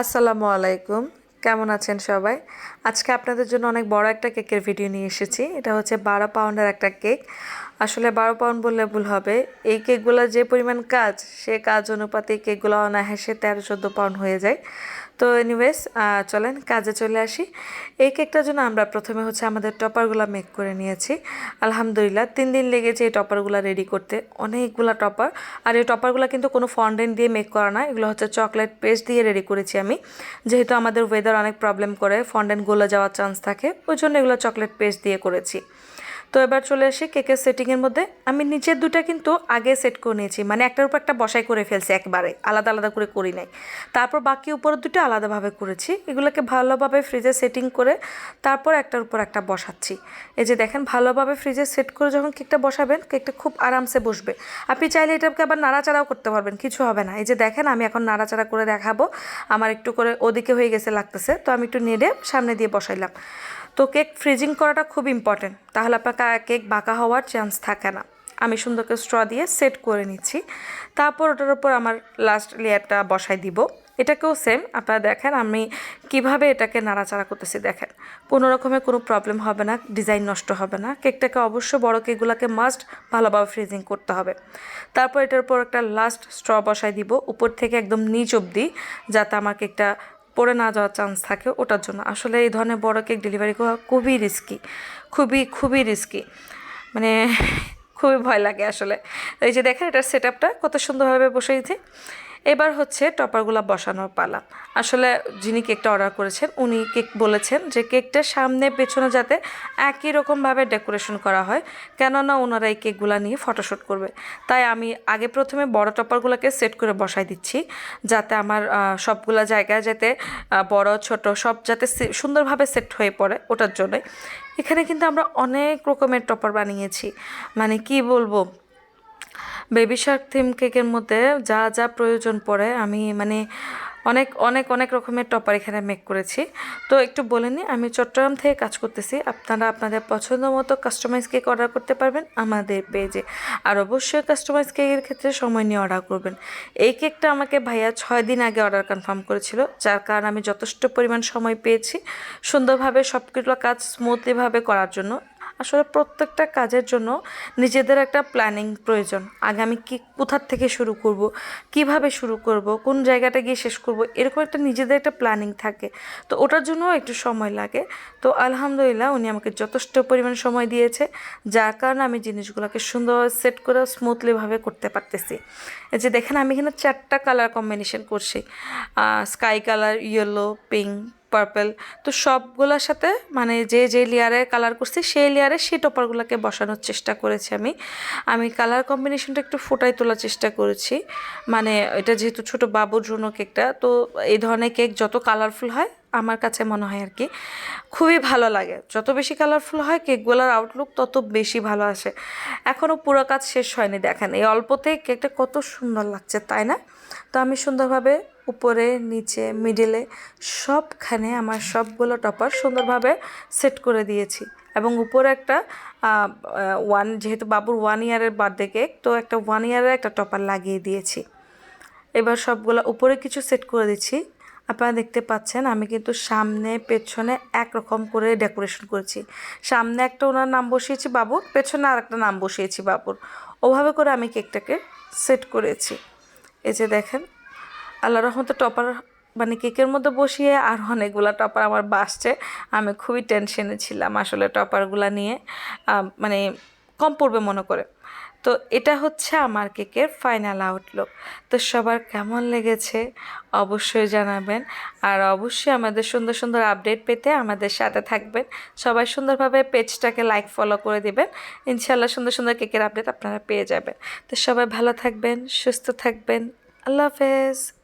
আসসালামু আলাইকুম। কেমন আছেন সবাই? আজকে আপনাদের জন্য অনেক বড় একটা কেকের ভিডিও নিয়ে এসেছি। এটা হচ্ছে বারো পাউন্ডের একটা কেক। আসলে বারো পাউন্ড বললে ভুল হবে। এই কেকগুলো যে পরিমাণ কাজ, সে কাজ অনুপাতে কেকগুলো অনায়াসে তেরো চোদ্দ পাউন্ড হয়ে যায়। তো এনিওয়েজ চলেন কাজে চলে আসি। এই কেকটার জন্য আমরা প্রথমে হচ্ছে আমাদের টপারগুলো মেক করে নিয়েছি। আলহামদুলিল্লাহ, তিন দিন লেগেছে এই টপারগুলো রেডি করতে। অনেকগুলো টপার, আর এই টপারগুলো কিন্তু কোনো ফন্ডেন্ট দিয়ে মেক করা না, এগুলো হচ্ছে চকলেট পেস্ট দিয়ে রেডি করেছি আমি। যেহেতু আমাদের ওয়েদার অনেক প্রবলেম করে ফন্ডেন্ট গলে যাওয়ার চান্স থাকে, ওই জন্য এগুলো চকলেট পেস্ট দিয়ে করেছি। তো এবার চলে আসি কেকের সেটিংয়ের মধ্যে। আমি নিচের দুটা কিন্তু আগে সেট করে নিয়েছি মানে একটার উপর একটা বসাই করে ফেলছি একবারে, আলাদা আলাদা করে করি নাই। তারপর বাকি উপরের দুটো আলাদাভাবে করেছি, এগুলোকে ভালোভাবে ফ্রিজে সেটিং করে তারপর একটার উপর একটা বসাচ্ছি। এই যে দেখেন, ভালোভাবে ফ্রিজে সেট করে যখন কেকটা বসাবেন, কেকটা খুব আরামসে বসবে। আপনি চাইলে এটাকে আবার নাড়াচাড়াও করতে পারবেন, কিছু হবে না। এই যে দেখেন, আমি এখন নাড়াচাড়া করে দেখাবো, আমার একটু করে ওদিকে হয়ে গেছে লাগতেছে, তো আমি একটু নেড়ে সামনে দিয়ে বসাইলাম। তো কেক ফ্রিজিং করাটা খুব ইম্পর্টেন্ট তাহলে আপনার কেক বাঁকা হওয়ার চান্স থাকে না। আমি সুন্দর করে স্ট্র দিয়ে সেট করে নিচ্ছি। তারপর ওটার উপর আমার লাস্ট লেয়ারটা বসাই দিব। এটাকেও সেম আপনারা দেখেন, আমি কীভাবে এটাকে নাড়াচাড়া করতেছি দেখেন। কোনো রকমের কোনো প্রবলেম হবে না ডিজাইন নষ্ট হবে না। কেকটাকে অবশ্য বড় কেকগুলোকে মাস্ট ভালোভাবে ফ্রিজিং করতে হবে। তারপর এটার উপর একটা লাস্ট স্ট্র বসাই দিব। উপর থেকে একদম নিচ অবধি, যাতে আমার কেকটা পড়ে না যাওয়ার চান্স থাকে ওটার জন্য। আসলে এই ধরনের বড় কেক ডেলিভারি করা খুবই রিস্কি খুবই খুবই রিস্কি মানে খুবই ভয় লাগে আসলে। এই যে দেখেন এটার সেট আপটা কত সুন্দরভাবে বসে বসেছে এবার হচ্ছে টপারগুলো বসানোর পালা। আসলে যিনি কেকটা অর্ডার করেছেন, উনি কেক বলেছেন যে কেকটার সামনে পেছনে যাতে একই রকমভাবে ডেকোরেশন করা হয়, কেননা ওনারা এই কেকগুলো নিয়ে ফটোশ্যুট করবে। তাই আমি আগে প্রথমে বড় টপারগুলোকে সেট করে বসাই দিচ্ছি, যাতে আমার সবগুলো জায়গায় যাতে বড়, ছোট, সব যাতে সুন্দরভাবে সেট হয়ে পড়ে ওটার জন্যই। এখানে কিন্তু আমরা অনেক রকমের টপার বানিয়েছি। মানে কি বলব? বেবি শার্ক থিম কেকের মধ্যে যা যা প্রয়োজন পড়ে, আমি মানে অনেক অনেক অনেক রকমের টপার এখানে মেক করেছি। তো একটু বলে নিই আমি চট্টগ্রাম থেকে কাজ করতেছি। আপনারা আপনাদের পছন্দ মতো কাস্টমাইজ কেক অর্ডার করতে পারবেন আমাদের পেজে আর অবশ্যই কাস্টমাইজ কেকের ক্ষেত্রে সময় নিয়ে অর্ডার করবেন। এই কেকটা আমাকে ভাইয়া ছয় দিন আগে অর্ডার কনফার্ম করেছিল, যার কারণে আমি যথেষ্ট পরিমাণ সময় পেয়েছি সুন্দরভাবে সব কিছু কাজ স্মুথলিভাবে করার জন্য। আসলে প্রত্যেকটা কাজের জন্য নিজেদের একটা প্ল্যানিং প্রয়োজন। আগে আমি কী, কোথার থেকে শুরু করব, কীভাবে শুরু করব, কোন জায়গাটা গিয়ে শেষ করব, এরকম একটা নিজেদের একটা প্ল্যানিং থাকে। তো ওটার জন্যও একটু সময় লাগে। তো আলহামদুলিল্লাহ উনি আমাকে যথেষ্ট পরিমাণ সময় দিয়েছে, যার কারণে আমি জিনিসগুলোকে সুন্দরভাবে সেট করে স্মুথলিভাবে করতে পারতেছি। যে দেখেন, আমি এখানে চারটা কালার কম্বিনেশন করছি। Sky colour yellow pink purple তো সবগুলোর সাথে মানে যে যে লেয়ারে কালার করছি, সেই লেয়ারে সেই টপারগুলোকে বসানোর চেষ্টা করেছি আমি। আমি কালার কম্বিনেশনটা একটু ফোটাই তোলার চেষ্টা করেছি। মানে এটা যেহেতু ছোট বাবুর জন্য কেকটা তো এই ধরনের কেক যত কালারফুল হয় আমার কাছে মনে হয় আর কি, খুবই ভালো লাগে। যত বেশি কালারফুল হয় কেকগুলোর আউটলুক তত বেশি ভালো আসে। এখনও পুরো কাজ শেষ হয়নি, দেখেন। এই অল্পতেই কেকটা কত সুন্দর লাগছে, তাই না? তো আমি সুন্দরভাবে উপরে, নিচে মিডিলে সবখানে আমার সবগুলো টপার সুন্দরভাবে সেট করে দিয়েছি। এবং উপরে একটা ওয়ান যেহেতু বাবুর ওয়ান ইয়ারের বার্থডে কেক তো একটা ওয়ান ইয়ারের একটা টপার লাগিয়ে দিয়েছি। এবার সবগুলো উপরে কিছু সেট করে দিচ্ছি। আপনারা দেখতে পাচ্ছেন, আমি কিন্তু সামনে, পেছনে একরকম করে ডেকোরেশন করেছি। সামনে একটা ওনার নাম বসিয়েছি বাবুর, পেছনে আর একটা নাম বসিয়েছি বাবুর। ওভাবে করে আমি কেকটাকে সেট করেছি। এই যে দেখেন আল্লাহ রহমতে টপার মানে কেকের মধ্যে বসিয়ে আর অনেকগুলো টপার আমার বাসছে। আমি খুবই টেনশনে ছিলাম আসলে টপারগুলো নিয়ে মানে কম পড়বে মনে করে। তো এটা হচ্ছে আমার কেকের ফাইনাল আউটলুক তো সবার কেমন লেগেছে অবশ্যই জানাবেন। আর অবশ্যই আমাদের সুন্দর সুন্দর আপডেট পেতে আমাদের সাথে থাকবেন। সবাই সুন্দরভাবে পেজটাকে লাইক ফলো করে দেবেন। ইনশাল্লাহ সুন্দর সুন্দর কেকের আপডেট আপনারা পেয়ে যাবেন। তো সবাই ভালো থাকবেন, সুস্থ থাকবেন। আল্লাহ হাফেজ।